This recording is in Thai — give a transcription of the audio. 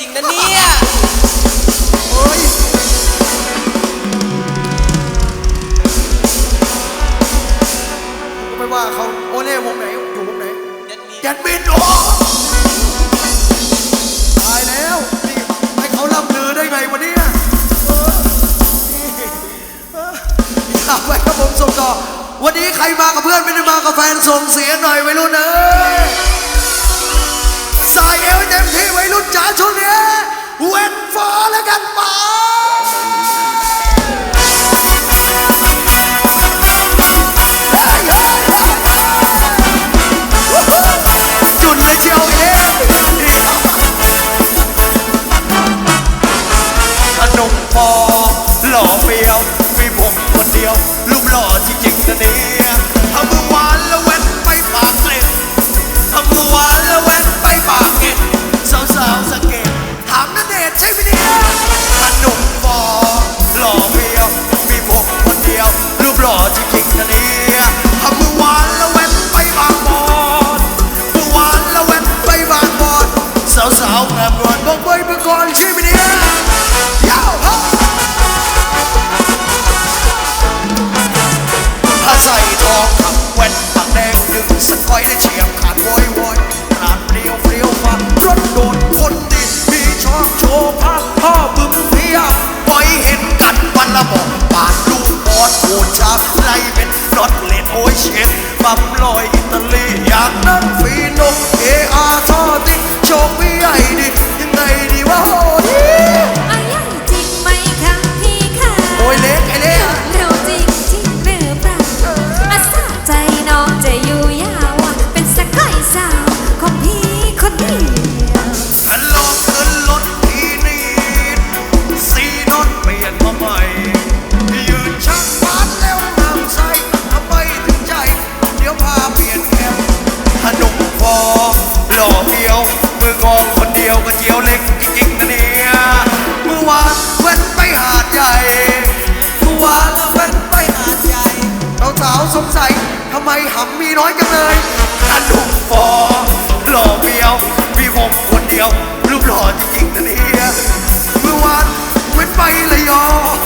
จลเล็กจริงๆนะเนี่ยเฮ้ยไม่ว่าเขาโอเล่วงไหนอยู่วงไหนเด็ดมียันบินโอ้ตายแล้วนี่ให้เขาล่ำลือได้ไงวันนี้เออนี่เอออย่าไปครับผมส่งต่อวันนี้ใครมากับเพื่อนไม่ได้มากับแฟนส่งเสียงหน่อยไว้รุ่นเอ้ย นมพอหล่อเฟี้ยวมีผมคนเดียวรูปหล่อจริงๆนะเนี่ยทำมือหวานแล้วแว้นไปปากเกร็ดทำมือหวานแล้วแว้นไปปากเกร็ดสาวๆสังเกตถามนันเดชใช่ไหมเนี่ยขนมพอหล่อเฟี้ยวมีผมคนเดียวรูปหล่อจริงๆนะเนี่ยทำมือหวานแล้วแว้นไปบางบอนมือหวานแล้วแว้นไปบางบอนสาวๆงามนวลบอกเบยเมื่อก่อนใช่ไหมเนี่ยากแดงดึงสกอยและเฉียบขาดวอยวอยปราดเปรียวเปรียวฟ้ารถโดนคนดินมีชอบโชว์ผ้าพ่อบึ้มเพียบปล่อยเห็นกันวันละบอกปาดลูกบอดโอดชากไลเป็นรถเลนโอยเชฟบัมลอยอิตาลีอย่างนั้น สงสัยทำไมหำมีน้อยจังเลยขนมฟอหล่อเบียว มีผมคนเดียวรูปหล่อจริงๆนะเนี่ยเมื่อวานเว้นไปเลยยอเมื่อ